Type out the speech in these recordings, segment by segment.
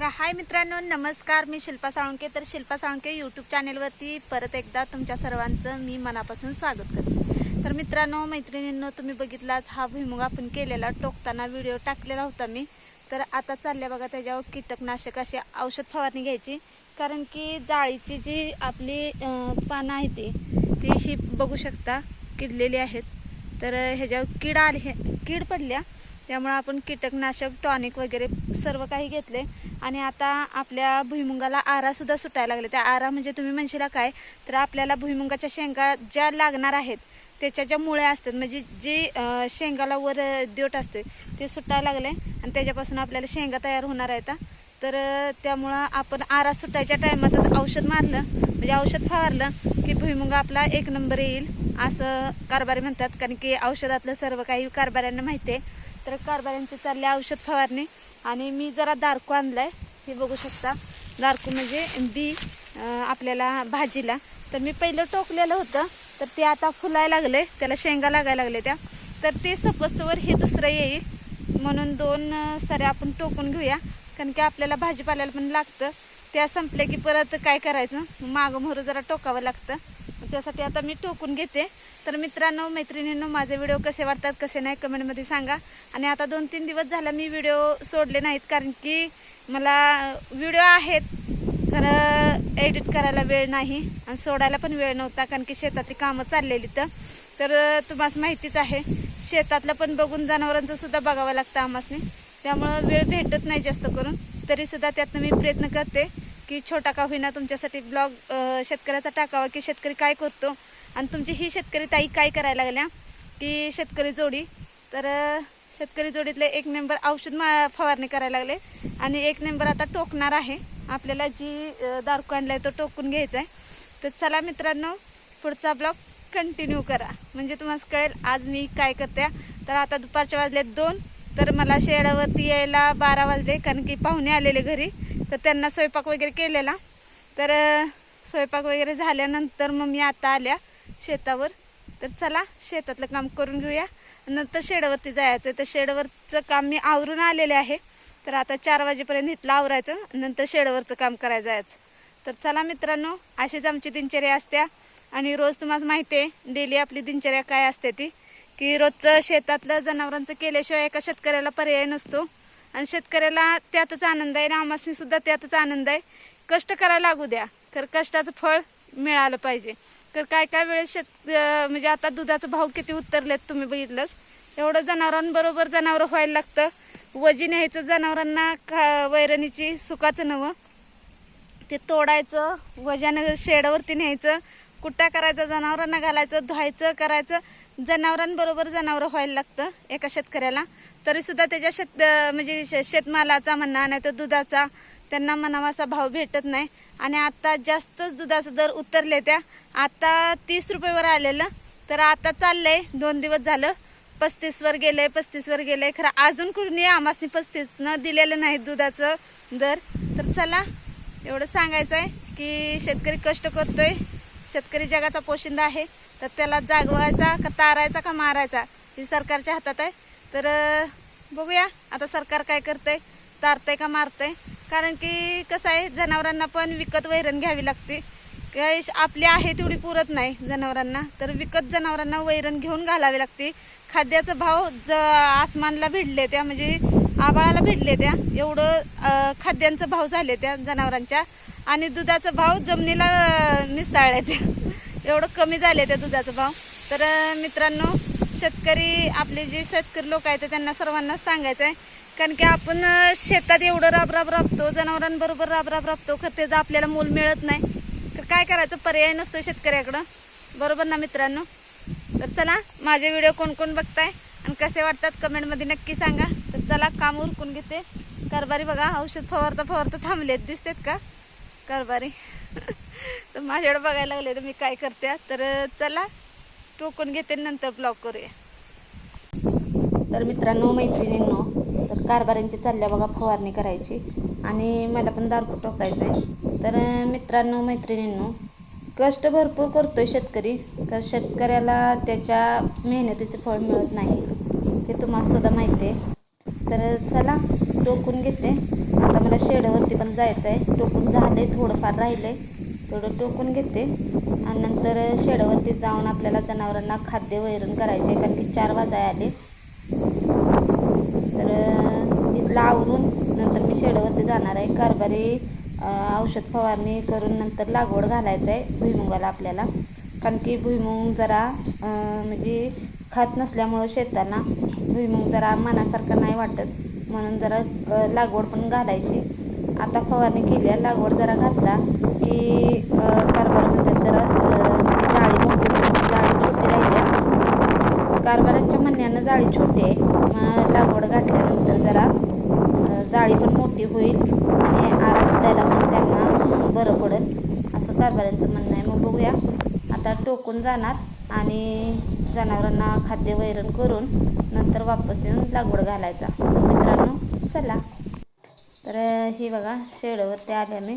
तर हाय मित्रांनो नमस्कार. मी शिल्पा साळुंके. तर शिल्पा साळुंके यूट्यूब चॅनेलवरती परत एकदा तुमच्या सर्वांचं मी मनापासून स्वागत करते. तर मित्रांनो मैत्रिणींनो तुम्ही बघितलाच हा भुईमुग आपण केलेला टोकताना व्हिडिओ टाकलेला होता मी. तर आता चालल्या बघा त्याच्यावर कीटकनाशक अशी औषध फवारणी घ्यायची. कारण की जाळीची जी आपली पानं आहे ती ती ही बघू शकता किडलेली आहेत. तर ह्याच्यावर कीड आली हे- कीड पडल्या त्यामुळं आपण कीटकनाशक टॉनिक वगैरे सर्व काही घेतले. आणि आता आपल्या भुईमुगाला आरासुद्धा सुटायला लागले. त्या आरा म्हणजे तुम्ही म्हणशीला काय? तर आपल्याला भुईमुगाच्या शेंगा ज्या लागणार आहेत त्याच्या ज्या मुळ्या असतात म्हणजे जी शेंगाला वर देठ असते ते सुटायला लागले. आणि त्याच्यापासून आपल्याला शेंगा तयार होणार आहेत. तर त्यामुळं आपण आरा सुटायच्या टायमातच औषध मारलं. म्हणजे औषध फवारलं की भुईमुंग आपला एक नंबर येईल असं कारभारी म्हणतात. कारण की औषधातलं सर्व काही कारभाऱ्यांना माहिती आहे. तर कारभाऱ्यांचे चालले औषध फवारणी आणि मी जरा दारकू आणलाय. हे बघू शकता. दारकू म्हणजे बी आपल्याला भाजीला. तर मी पहिलं टोकलेलं होतं तर ते आता फुलायला लागले त्याला शेंगा लागायला लागले त्या. तर ते सपस्तवर हे दुसरं येईल. म्हणून दोन सारे साऱ्या आपण टोकून घेऊया. कारण की आपल्याला भाजीपाल्याला पण लागतं. त्या संपले की परत काय करायचं? मागं मोहरं जरा टोकावं लागतं. त्यासाठी आता मी टोकून घेते. तर मित्रांनो मैत्रिणींनो माझे व्हिडिओ कसे वाटतात कसे नाही कमेंटमध्ये सांगा. आणि आता दोन तीन दिवस झाला मी व्हिडिओ सोडले नाहीत कारण की मला व्हिडिओ आहेत. खरं एडिट करायला वेळ नाही आणि सोडायला पण वेळ नव्हता कारण की शेतातली कामं चाललेली तर. तर तुम्हाला माहितीच आहे शेतातलं पण बघून जनावरांचं सुद्धा बघावं लागतं आम्हासने. त्यामुळं वेळ भेटत नाही जास्त करून. तरीसुद्धा त्यातनं मी प्रयत्न करते. की छोटा का होईना तुमच्यासाठी ब्लॉग शेतकऱ्याचा टाकावा की शेतकरी काय करतो? आणि तुमची ही शेतकरी ताई काय करायला लागल्या? की शेतकरी जोडी. तर शेतकरी जोडीतले एक मेंबर औषध मा फवारणी करायला लागले. आणि एक मेंबर आता टोकणार आहे. आपल्याला जी अं, दारकू आणलाय तो टोकून घ्यायचा आहे तर चला मित्रांनो पुढचा ब्लॉग कंटिन्यू करा. म्हणजे तुम्हाला कळेल आज मी काय करते. तर आता दुपारच्या वाजले दोन. तर मला शेडावरती यायला बारा वाजले. कारण की पाहुणे आलेले घरी. तर त्यांना स्वयंपाक वगैरे केलेला. तर स्वयंपाक वगैरे झाल्यानंतर मग मी आता आल्या शेतावर. तर चला शेतातलं काम करून घेऊया. नंतर शेडवरती जायचं. तर शेडवरचं काम मी आवरून आलेले आहे. तर आता चार वाजेपर्यंत इथलं आवरायचं. नंतर शेडवरचं काम करायला जायचं. तर चला मित्रांनो अशीच आमची दिनचर्या असत्या. आणि रोज तुम्हाला माहिती आहे डेली आपली दिनचर्या काय असते ती. की रोजचं शेतातलं जनावरांचं केल्याशिवाय एका शेतकऱ्याला पर्याय नसतो. आणि शेतकऱ्याला त्यातच आनंद आहे. आणि आमासनी सुद्धा त्यातच आनंद आहे. कष्ट करायला लागू द्या. तर कष्टाचं फळ मिळालं पाहिजे. तर काय काय वेळेस शेत म्हणजे आता दुधाचं भाव किती उतरलेत तुम्ही बघितलंच. एवढं जनावरांबरोबर जनावरं व्हायला लागतं. वजी न्यायचं जनावरांना खा वैरणीची सुकाचं नवं. ते तोडायचं वजानं शेडावरती न्यायचं. कुट्टा करायचं? जनावरांना घालायचं धुवायचं करायचं. जनावरांबरोबर जनावरं व्हायला लागतं एका शेतकऱ्याला. तरीसुद्धा त्याच्या शेत म्हणजे शे- शेतमालाचा म्हणा नाही तर दुधाचा त्यांना म्हणावासा भाव भेटत नाही. आणि आता जास्तच दुधाचा दर उतरले त्या. आता तीस रुपयेवर आलेलं. तर आता चाललंय. दोन दिवस झालं. पस्तीसवर गेलंय पस्तीसवर गेलंय. खरं अजून कुणी आमासनी पस्तीस न दिलेलं नाही दुधाचं दर. तर चला एवढं सांगायचं आहे की शेतकरी कष्ट करतोय. शेतकरी जगाचा पोशिंदा आहे. तर त्याला जागवायचा का तारायचा का मारायचा ही सरकारच्या हातात आहे. तर बघूया. आता सरकार काय करतंय? तारतंय का मारतंय? कारण की कसं आहे जनावरांना पण विकत वैरण घ्यावी लागते. काही आपली आहे तेवढी पुरत नाही जनावरांना. तर विकत जनावरांना वैरण घेऊन घालावी लागते. खाद्याचा भाव ज आसमानला भिडले त्या म्हणजे आबाळाला भिडले त्या. एवढं खाद्यांचं भाव झाले त्या जनावरांच्या. आणि दुधाचा भाव जमिनीला अं, त्या. एवढं कमी झाले त्या दुधाचा भाव. तर मित्रांनो शेतकरी आपले जे शेतकरी लोक आहेत त्यांना सर्वांना सांगायचं आहे कारण की आपण शेतात एवढं राब राब राबतो जनावरांबरोबर राब राब राबतो खरं त्याचं आपल्याला मोल मिळत नाही. तर काय करायचं? पर्याय नसतो शेतकऱ्याकडं. बरोबर ना मित्रांनो? तर चला माझे व्हिडिओ कोण कोण बघताय? आणि कसे वाटतात? कमेंटमध्ये नक्की सांगा. चला काम उरकून घेते. कारभारी बघा औषध फवारता फवारता थांबलेत. दिसतेत का? कारभारी तर माझ्याकडे बघायला लागले तर मी काय करते? तर चला टोकून घेते नंतर ब्लॉक करूया. तर मित्रांनो मैत्रिणींनो तर कारभाऱ्यांची चालल्या बघा फवारणी करायची. आणि मला पण दारू टोकायचं आहे तर मित्रांनो मैत्रिणींनो कष्ट भरपूर करतोय शेतकरी. तर शेतकऱ्याला त्याच्या मेहनतीचे फळ मिळत नाही. हे तुम्हाला सुद्धा माहिती आहे. तर चला टोकून घेते. आता मला शेडावरती पण जायचं आहे टोकून झालं आहे थोडंफार राहिलं आहे थोडं टोकून घेते. आणि नंतर शेडावरती जाऊन आपल्याला जनावरांना खाद्य वैरण करायचे कारण की चार वाजाय आले. तर अं, इथलं आवरून नंतर मी शेडवरती जाणार आहे. कारभारी औषध फवारणी करून नंतर लागवड घालायचं आहे भुईमुगाला आपल्याला. कारण की भुईमुग जरा म्हणजे खात नसल्यामुळं शेताना भुईमुग जरा मनासारखं नाही वाटत. म्हणून जरा लागवड पण घालायची. आता फवारणी केली आहे, लागवड जरा घातला की कारभार म्हणतात जरा जाळी मोठी जाळी छोटी राहिली. कारभारांच्या म्हणण्यानं जाळी छोटी आहे. मग लागवड घातल्यानंतर जरा जाळी पण मोठी होईल आणि आरा सुटायला पण त्यांना बरं पडेल. असं कारभारांचं म्हणणं आहे. मग बघूया. आता टोकून जाणार. आणि जनावरांना खाद्य वैरण करून नंतर वापस येऊन लागवड घालायचा. तर मित्रांनो चला. तर ही बघा शेडवरती आल्या मी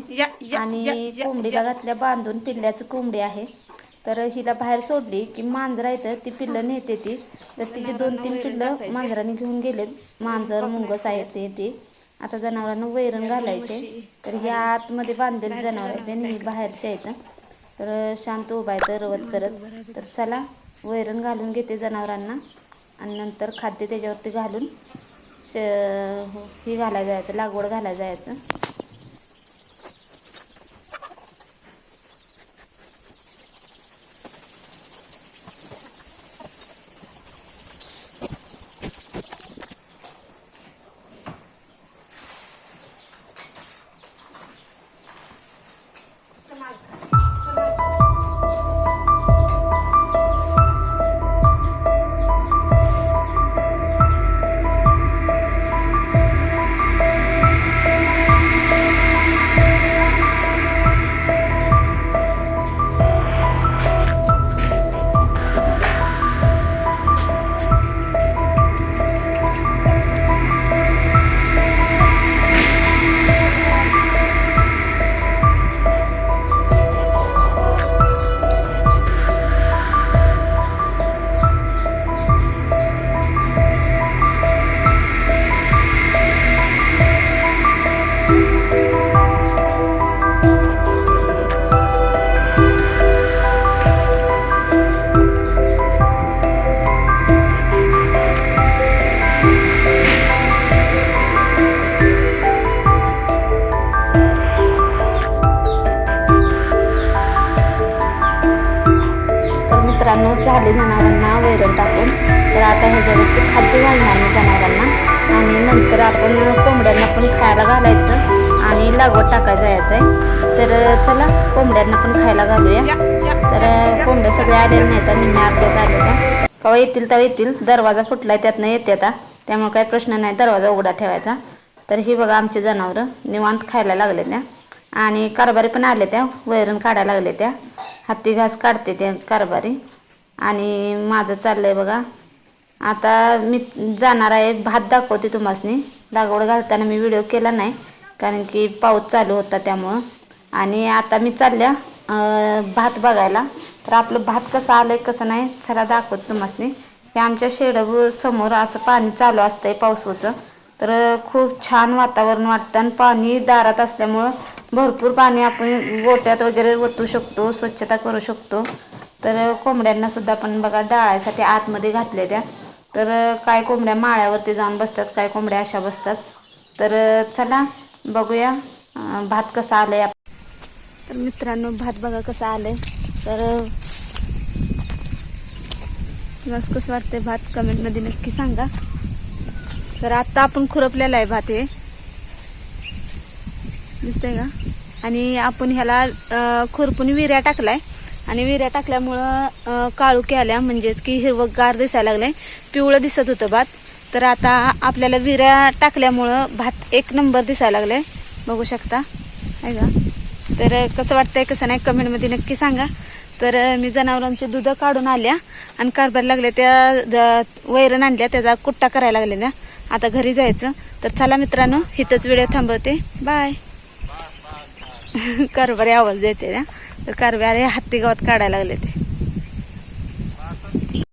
आणि कोंबडीला घातल्या बांधून पिल्ल्याचं कोंबडी आहे. तर हिला बाहेर सोडली की मांजर येतं ती पिल्लं नेते ती. तर तिची दोन तीन पिल्लं मांजराने घेऊन गेले. मांजर मुंगस आहे ते ते. आता जनावरांना वैरण घालायचे तर ही आतमध्ये बांधलेली जनावर आहेत आणि ही बाहेरचे आहेत तर शांत उभा आहे तर रवत करत. तर चला वैरण घालून घेते जनावरांना. आणि नंतर खाद्य त्याच्यावरती घालून श ही घालायला जायचं लागवड घालायला जायचं. तर मित्रांनो झाले जनावरांना वैरण टाकून. तर आता ह्याच्यावरती खाद्य घालणार मी जनावरांना आणि नंतर आपण कोंबड्यांना पण खायला घालायचं आणि लागवड टाकायला जायचं आहे तर चला कोंबड्यांना पण खायला घालूया. तर कोंबड्या सगळ्या आलेल्या नाहीत आणि निम्म्या अर्ध्याच आलेल्या केव्हा येतील तर येतील. दरवाजा फुटलाय त्यातनं येते आता. त्यामुळे काही प्रश्न नाही दरवाजा उघडा ठेवायचा. तर ही बघा आमची जनावरं निवांत खायला लागले त्या आणि कारभारी पण आले त्या वैरण काढायला लागले त्या हत्ती घास काढते त्या कारभारी. आणि माझं चाललंय बघा. आता मी जाणार आहे भात दाखवते तुम्हासनी. लागवड घालताना मी व्हिडिओ केला नाही कारण की पाऊस चालू होता त्यामुळं. आणि आता मी चालल्या भात बघायला. तर आपलं भात कसं आलंय कसं नाही चला दाखवत तुम्हासनी. हे आमच्या शेड समोर असं पाणी चालू असतंय पावसाचं. तर खूप छान वातावरण वाटतं आणि पाणी दारात असल्यामुळं भरपूर पाणी आपण गोट्यात वगैरे ओतू शकतो स्वच्छता करू शकतो. तर कोंबड्यांना सुद्धा आपण बघा डाळायसाठी आतमध्ये घातल्या त्या. तर काय कोंबड्या माळ्यावरती जाऊन बसतात काय कोंबड्या अशा बसतात. तर चला बघूया भात कसा आलाय तर मित्रांनो भात बघा कसा आलाय. तर बस कसं वाटतंय भात? कमेंटमध्ये नक्की सांगा. तर आत्ता आपण खुरपलेला आहे भात हे. दिसतंय का? आणि आपण ह्याला खुरपून विऱ्या टाकलाय. आणि विऱ्या टाकल्यामुळं अं, काळुकी आल्या. म्हणजेच की हिरवगार दिसायला लागलंय. पिवळं दिसत होतं भात. तर आता आपल्याला विऱ्या टाकल्यामुळं भात एक नंबर दिसायला लागलाय. बघू शकता. आहे का? तर कसं वाटतंय कसं नाही कमेंटमध्ये नक्की सांगा. तर मी जनावरांची दुधं काढून आल्या आणि कारभार लागल्या त्या वैरण आणल्या. त्याचा कुट्टा करायला लागलेल्या. आता घरी जायचं. तर चला मित्रांनो इथंच व्हिडिओ थांबवते. बाय. कारभारी आवाज देते ना? तर कारभारी हत्ती गावात काढायला लागले ते.